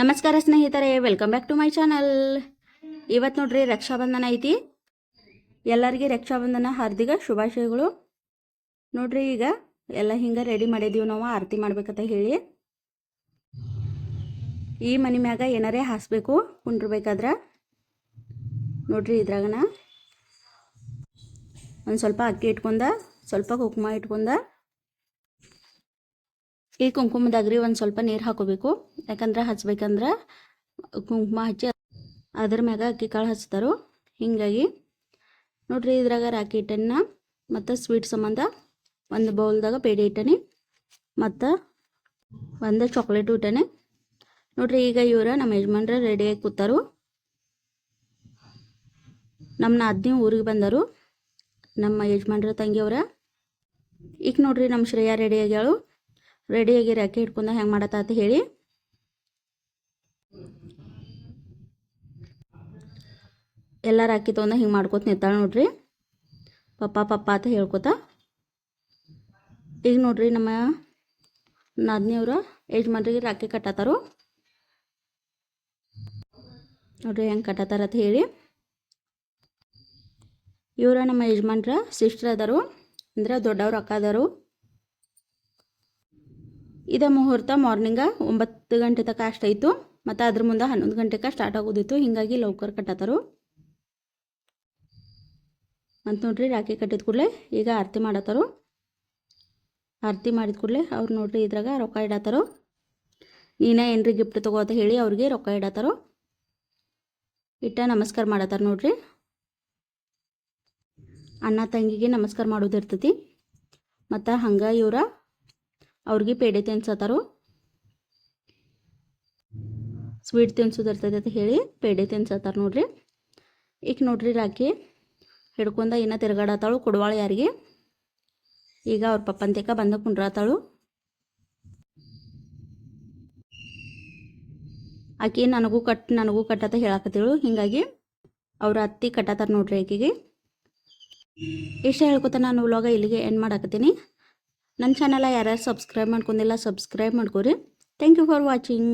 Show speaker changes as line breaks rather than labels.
ನಮಸ್ಕಾರ ಸ್ನೇಹಿತರೆ welcome back to my channel ಇವತ್ತು ನೋಡ್ರಿ ರಕ್ಷಾಬಂಧನ ಐತಿ. ಎಲ್ಲರಿಗೆ ರಕ್ಷಾಬಂಧನ ಹಾರ್ದಿಕ ಶುಭಾಶಯಗಳು. ನೋಡ್ರಿ ಈಗ ಎಲ್ಲ ಹಿಂಗೆ ರೆಡಿ ಮಾಡಿದೀವಿ ನಾವು, ಆರತಿ ಮಾಡ್ಬೇಕಂತ ಹೇಳಿ. ಈ ಮನೆ ಮ್ಯಾಗ ಏನಾರೇ ಹಾಸ್ಬೇಕು, ಕುಂಡ್ರಬೇಕಾದ್ರೆ. ನೋಡ್ರಿ ಇದ್ರಾಗನ. ಒಂದು ಸ್ವಲ್ಪ ಅಕ್ಕಿ ಇಟ್ಕೊಂಡ, ಸ್ವಲ್ಪ ಕುಕ್ಮ ಇಟ್ಕೊಂಡ. ಈ ಕುಂಕುಮದಾಗ್ರಿ ಒಂದು ಸ್ವಲ್ಪ ನೀರು ಹಾಕೋಬೇಕು. ಯಾಕಂದ್ರೆ ಹಚ್ಬೇಕಂದ್ರೆ ಕುಂಕುಮ ಹಚ್ಚಿ ಅದ್ರ ಮ್ಯಾಗ ಅಕ್ಕಿ ಕಾಳು ಹಚ್ತಾರೋ. ಹೀಗಾಗಿ ನೋಡ್ರಿ ಇದ್ರಾಗ ರಾಕಿ ಹಿಟ್ಟನ್ನು ಮತ್ತು ಸ್ವೀಟ್ ಸಂಬಂಧ ಒಂದು ಬೌಲ್ದಾಗ ಪೇಡೆ ಇಟ್ಟನಿ ಮತ್ತು ಒಂದು ಚಾಕ್ಲೇಟು ಇಟ್ಟನೆ ನೋಡ್ರಿ ಈಗ ಇವ್ರ ನಮ್ಮ ಯಜಮಾನ್ರ ರೆಡಿಯಾಗಿ ಕೂತಾರು. ನಮ್ಮ ನಾದ್ನಿ ಊರಿಗೆ ಬಂದರು. ನಮ್ಮ ಯಜಮಾನ್ರ ತಂಗಿಯವ್ರ. ಈಗ ನೋಡ್ರಿ ನಮ್ಮ ಶ್ರೇಯಾ ರೆಡಿ ಆಗ್ಯಾಳು. ರೆಡಿಯಾಗಿ ರಾಕೆ ಹಿಡ್ಕೊಂಡ ಹೆಂಗೆ ಮಾಡತ್ತ ಅಂತ ಹೇಳಿ. ಎಲ್ಲ ರಾಕಿ ತೊಗೊಂಡ ಹಿಂಗೆ ಮಾಡ್ಕೊತ ನಿಂತಾಳೆ ನೋಡ್ರಿ. ಪಪ್ಪ ಪಪ್ಪ ಅಂತ ಹೇಳ್ಕೊತ. ಈಗ ನೋಡ್ರಿ ನಮ್ಮ ನಾದಿನಿಯವ್ರ ಯಜಮಾನ್ರಿಗೆ ರಾಕಿ ಕಟ್ಟತ್ತಾರು ನೋಡ್ರಿ ಹೆಂಗೆ ಕಟ್ಟತ್ತಾರ ಅಂತ ಹೇಳಿ. ಇವರ ನಮ್ಮ ಯಜಮಾನ್ರ ಸಿಸ್ಟರ್ ಅದಾರು. ಅಂದ್ರೆ ದೊಡ್ಡವ್ರು ಅಕ್ಕ ಅದಾರು. ಇದ ಮುಹೂರ್ತ ಮಾರ್ನಿಂಗ ಒಂಬತ್ತು ಗಂಟೆ ತನಕ ಅಷ್ಟಾಯಿತು ಮತ್ತು ಅದ್ರ ಮುಂದೆ ಹನ್ನೊಂದು ಗಂಟೆಗೆ ಸ್ಟಾರ್ಟ್ ಆಗೋದಿತ್ತು. ಹೀಗಾಗಿ ಲೌಕರ್ ಕಟ್ಟತ್ತಾರು ಅಂತ ನೋಡ್ರಿ, ರಾಖಿ ಕಟ್ಟಿದ ಕೂಡಲೇ ಈಗ ಆರತಿ ಮಾಡತ್ತಾರು ಆರತಿ ಮಾಡಿದ ಕೂಡಲೇ ಅವ್ರು ನೋಡ್ರಿ ಇದ್ರಾಗ ರೊಕ್ಕ ಇಡತ್ತರು ನೀನೇ ಏನ್ರಿ ಗಿಫ್ಟ್ ತಗೋ ಅಂತ ಹೇಳಿ ಅವ್ರಿಗೆ ರೊಕ್ಕ ಇಡತ್ತಾರೋ ಇಟ್ಟ ನಮಸ್ಕಾರ ಮಾಡತ್ತಾರ ನೋಡ್ರಿ. ಅಣ್ಣ ತಂಗಿಗೆ ನಮಸ್ಕಾರ ಮಾಡೋದಿರ್ತತಿ. ಮತ್ತು ಹಂಗೆ ಇವ್ರ ಅವ್ರಿಗೆ ಪೇಡೆ ತಿನ್ಸತ್ತಾರು ಸ್ವೀಟ್ ತಿನ್ಸೋದು ಅಂತ ಹೇಳಿ ಪೇಡೆ ತಿನ್ಸತ್ತಾರ ನೋಡ್ರಿ. ಈಗ ನೋಡ್ರಿ ರಾಕಿ ಹಿಡ್ಕೊಂಡ ಇನ್ನೂ ತಿರ್ಗಾಡತ್ತಾಳು ಕೊಡುವಾಳ ಯಾರಿಗೆ. ಈಗ ಅವ್ರ ಪಪ್ಪಂತೇಕ ಬಂದ ಕುಂಡ್ರಾತಾಳು. ಆಕೆ ನನಗೂ ಕಟ್, ನನಗೂ ಕಟ್ಟತ್ತ ಹೇಳಕತ್ತೇಳು. ಹೀಗಾಗಿ ಅವ್ರ ಅತ್ತಿ ಕಟ್ಟತ್ತಾರ ನೋಡ್ರಿ ಆಕೆಗೆ. ಇಷ್ಟ ಹೇಳ್ಕೊತ ನಾನು ವ್ಲಾಗ ಇಲ್ಲಿಗೆ ಎಂಡ್ ಮಾಡಾಕತ್ತೀನಿ. ನನ್ನ ಚಾನಲ ಯಾರ್ಯಾರು ಸಬ್ಸ್ಕ್ರೈಬ್ ಮಾಡ್ಕೊಂಡಿಲ್ಲ ಸಬ್ಸ್ಕ್ರೈಬ್ ಮಾಡ್ಕೊರಿ. Thank you for watching